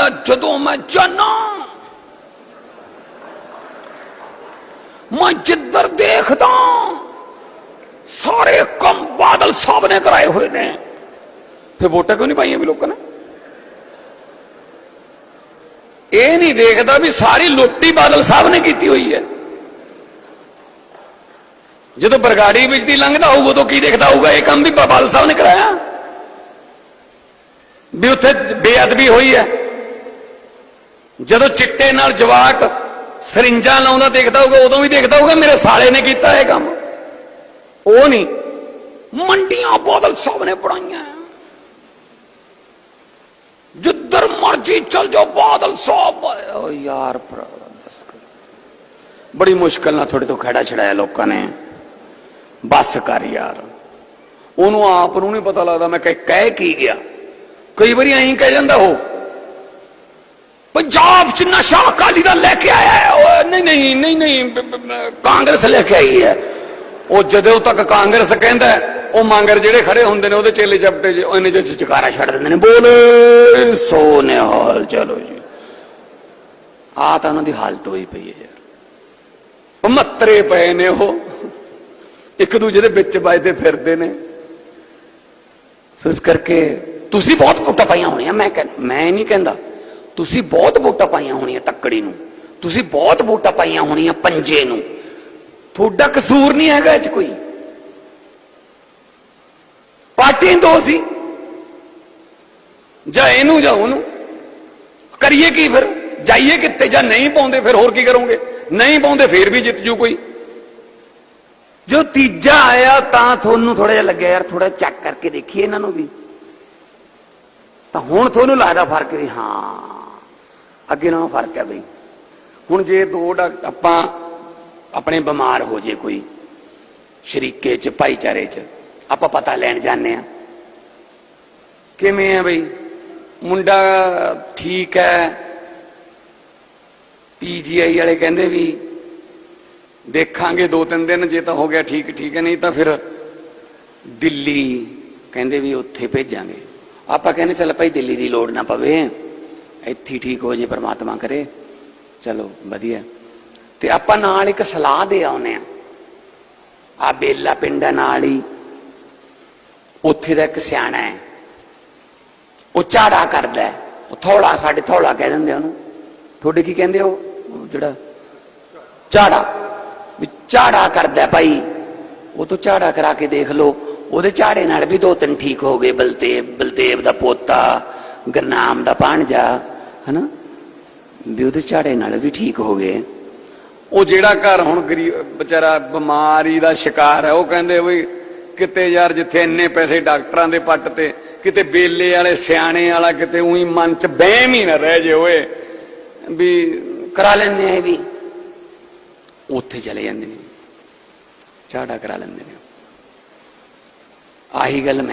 ਕਹਿੰਦਾ ਜਦੋਂ ਮੈਂ ਜਾਣਾ ਮੈਂ ਜਿੱਧਰ ਦੇਖਦਾ, ਸਾਰੇ ਕੰਮ ਬਾਦਲ ਸਾਹਿਬ ਨੇ ਕਰਾਏ ਹੋਏ ਨੇ। ਫਿਰ ਵੋਟਾਂ ਕਿਉਂ ਨਹੀਂ ਪਾਈਆਂ ਵੀ ਲੋਕਾਂ ਨੇ? ਇਹ ਨਹੀਂ ਦੇਖਦਾ ਵੀ ਸਾਰੀ ਲੁੱਟੀ ਬਾਦਲ ਸਾਹਿਬ ਨੇ ਕੀਤੀ ਹੋਈ ਹੈ। ਜਦੋਂ ਬਰਗਾੜੀ ਵਿੱਚ ਦੀ ਲੰਘਦਾ ਹੋਊਗਾ ਉਦੋਂ ਕੀ ਦੇਖਦਾ ਹੋਊਗਾ? ਇਹ ਕੰਮ ਵੀ ਬਾਦਲ ਸਾਹਿਬ ਨੇ ਕਰਾਇਆ। ਵੀ ਉੱਥੇ ਬੇਅਦਬੀ ਹੋਈ ਹੈ। ਜਦੋਂ ਚਿੱਟੇ ਨਾਲ ਜਵਾਕ ਸਰਿੰਜਾਂ ਲਾਉਂਦਾ ਦੇਖਦਾ ਹੋਊਗਾ, ਉਦੋਂ ਵੀ ਦੇਖਦਾ ਹੋਊਗਾ, ਮੇਰੇ ਸਾਲੇ ਨੇ ਕੀਤਾ ਇਹ ਕੰਮ। ਉਹ ਨਹੀਂ, ਮੰਡੀਆਂ ਬੋਦਲ ਸਾਹਿਬ ਨੇ ਬਣਾਈਆਂ। ਜਿੱਧਰ ਮਰਜ਼ੀ ਚਲ ਜਾਓ, ਬਾਦਲ ਸਾਹਿਬ ਓ ਯਾਰ ਬੜੀ ਮੁਸ਼ਕਲ ਨਾਲ ਤੁਹਾਡੇ ਤੋਂ ਖੜਾ ਛੜਾਇਆ ਲੋਕਾਂ ਨੇ। ਬਸ ਕਰ ਯਾਰ। ਉਹਨੂੰ ਆਪ ਨੂੰ ਨਹੀਂ ਪਤਾ ਲੱਗਦਾ, ਮੈਂ ਕਹਿ ਕਹਿ ਕੀ ਗਿਆ। ਕਈ ਵਾਰੀ ਐਂ ਕਹਿ ਜਾਂਦਾ ਉਹ। ਪੰਜਾਬ ਚ ਨਸ਼ਾ ਅਕਾਲੀ ਦਾ ਲੈ ਕੇ ਆਇਆ ਉਹ ਨਹੀਂ ਨਹੀਂ ਨਹੀਂ ਨਹੀਂ ਕਾਂਗਰਸ ਲੈ ਕੇ ਆਈ ਹੈ। ਉਹ ਜਦੋਂ ਤੱਕ ਕਾਂਗਰਸ ਕਹਿੰਦਾ ਉਹ ਮੰਗਰ ਜਿਹੜੇ ਖੜੇ ਹੁੰਦੇ ਨੇ, ਉਹਦੇ ਚੇਲੇ ਚਪਟੇ ਚ ਉਹਨੇ ਚ ਚਕਾਰਾ ਛੱਡ ਦਿੰਦੇ ਨੇ। ਬੋਲੇ, ਸੋਨੇ ਨਿਹਾਲ ਚਲੋ ਜੀ। ਆ ਤਾਂ ਉਹਨਾਂ ਦੀ ਹਾਲਤ ਹੋਈ ਪਈ ਹੈ ਯਾਰ। ਉਹ ਮੱਤਰੇ ਪਏ ਨੇ ਉਹ। ਇੱਕ ਦੂਜੇ ਦੇ ਵਿੱਚ ਵੱਜਦੇ ਫਿਰਦੇ ਨੇ। ਸੋ ਇਸ ਕਰਕੇ ਤੁਸੀਂ ਬਹੁਤ ਵੋਟਾਂ ਪਾਈਆਂ ਹੋਣੀਆਂ, ਮੈਂ ਕਹਿ- ਮੈਂ ਨਹੀਂ ਕਹਿੰਦਾ। ਤੁਸੀਂ ਬਹੁਤ ਵੋਟਾਂ ਪਾਈਆਂ ਹੋਣੀਆਂ ਤੱਕੜੀ ਨੂੰ। ਤੁਸੀਂ ਬਹੁਤ ਵੋਟਾਂ ਪਾਈਆਂ ਹੋਣੀਆਂ ਪੰਜੇ ਨੂੰ। ਤੁਹਾਡਾ ਕਸੂਰ ਨਹੀਂ ਹੈਗਾ ਇਹ ਚ ਕੋਈ। ਪਾਰਟੀ ਦੋ ਸੀ। ਜਾਂ ਇਹਨੂੰ ਜਾਂ ਉਹਨੂੰ। ਕਰੀਏ ਕੀ ਫਿਰ? ਜਾਈਏ ਕਿੱਥੇ? ਜਾਂ ਨਹੀਂ ਪਾਉਂਦੇ ਫਿਰ ਹੋਰ ਕੀ ਕਰੋਗੇ? ਨਹੀਂ ਪਾਉਂਦੇ ਫਿਰ ਵੀ ਜਿੱਤ ਜੂ ਕੋਈ। ਜੋ ਤੀਜਾ ਆਇਆ ਤਾਂ ਤੁਹਾਨੂੰ ਥੋੜਾ ਜਿਹਾ ਲੱਗਿਆ ਯਾਰ ਥੋੜਾ ਚੈੱਕ ਕਰਕੇ ਦੇਖੀਏ ਇਹਨਾਂ ਨੂੰ ਵੀ। ਤਾਂ ਹੁਣ ਤੁਹਾਨੂੰ ਲੱਗਦਾ ਫ਼ਰਕ ਵੀ ਹਾਂ। ਅੱਗੇ ਨਾਲੋਂ ਫ਼ਰਕ ਹੈ ਬਈ। ਹੁਣ ਜੇ ਦੋ ਡਾਕ- ਆਪਾਂ ਆਪਣੇ ਬਿਮਾਰ ਹੋ ਜੇ ਕੋਈ, ਸ਼ਰੀਕੇ ਚ, ਭਾਈਚਾਰੇ ਚ, ਆਪਾਂ ਪਤਾ ਲੈਣ ਜਾਂਦੇ ਆ ਕਿਵੇਂ ਆ ਬਈ? ਮੁੰਡਾ ਠੀਕ ਹੈ। ਪੀਜੀਆਈ ਵਾਲੇ ਕਹਿੰਦੇ ਵੀ ਦੇਖਾਂਗੇ ਦੋ ਤਿੰਨ ਦਿਨ, ਜੇ ਤਾਂ ਹੋ ਗਿਆ ਠੀਕ ਠੀਕ ਹੈ, ਨਹੀਂ ਤਾਂ ਫਿਰ ਦਿੱਲੀ ਕਹਿੰਦੇ ਵੀ ਉੱਥੇ ਭੇਜਾਂਗੇ। ਆਪਾਂ ਕਹਿੰਦੇ ਚੱਲ ਭਾਈ ਦਿੱਲੀ ਦੀ ਲੋੜ ਨਾ ਪਵੇ। ਇੱਥੇ ਠੀਕ ਹੋ ਜੇ, ਪ੍ਰਮਾਤਮਾ ਕਰੇ। ਚਲੋ, ਵਧੀਆ। ਤੇ ਆਪਾਂ ਨਾਲ ਇੱਕ ਸਲਾਹ ਦੇ ਆਉਨੇ ਆ ਆ ਬੇਲਾ ਪਿੰਡ ਹੈ ਨਾਲ ਹੀ। ਉੱਥੇ ਦਾ ਇੱਕ ਸਿਆਣਾ ਹੈ। ਉਹ ਝਾੜਾ ਕਰਦਾ ਹੈ। ਉਹ ਥੋੜਾ, ਸਾਡੇ ਥੋੜਾ ਕਹਿ ਦਿੰਦੇ ਉਹਨੂੰ। ਤੁਹਾਡੇ ਕੀ ਕਹਿੰਦੇ ਹੋ ਉਹ? ਜਿਹੜਾ ਝਾੜਾ। ਵੀ ਝਾੜਾ ਕਰਦਾ ਭਾਈ। ਉਹ ਤੋਂ ਝਾੜਾ ਕਰਾ ਕੇ ਦੇਖ ਲਓ। ਉਹਦੇ ਝਾੜੇ ਨਾਲ ਵੀ ਦੋ ਤਿੰਨ ਠੀਕ ਹੋ ਗਏ। ਬਲਦੇਵ ਬਲਦੇਵ ਦਾ ਪੋਤਾ। ਗਰਨਾਮ ਦਾ ਭਾਣਜਾ ਹਨਾ? ਵੀ ਉਹਦੇ ਝਾੜੇ ਨਾਲ ਵੀ ਠੀਕ ਹੋ ਗਏ। ਉਹ ਜਿਹੜਾ ਘਰ ਹੁਣ ਗਰੀਬ, ਵਿਚਾਰਾ ਬਿਮਾਰੀ ਦਾ ਸ਼ਿਕਾਰ ਹੈ, ਉਹ ਕਹਿੰਦੇ ਵੀ ਕਿਤੇ ਯਾਰ ਜਿੱਥੇ ਇੰਨੇ ਪੈਸੇ ਡਾਕਟਰਾਂ ਦੇ ਪੱਟ ਤੇ, ਕਿਤੇ ਬੇਲੇ ਵਾਲੇ, ਸਿਆਣੇ ਵਾਲਾ ਕਿਤੇ ਉਹੀ ਮਨ ਚ ਬਹਿਮ ਹੀ ਨਾ ਰਹਿ ਜੇ ਓਏ, ਵੀ ਕਰਾ ਲੈਂਦੇ ਆ ਵੀ। ਉੱਥੇ ਚਲੇ ਜਾਂਦੇ ਨੇ। ਝਾੜਾ ਕਰਾ ਲੈਂਦੇ ਨੇ। ਆਹੀ ਗੱਲ ਮੈਂ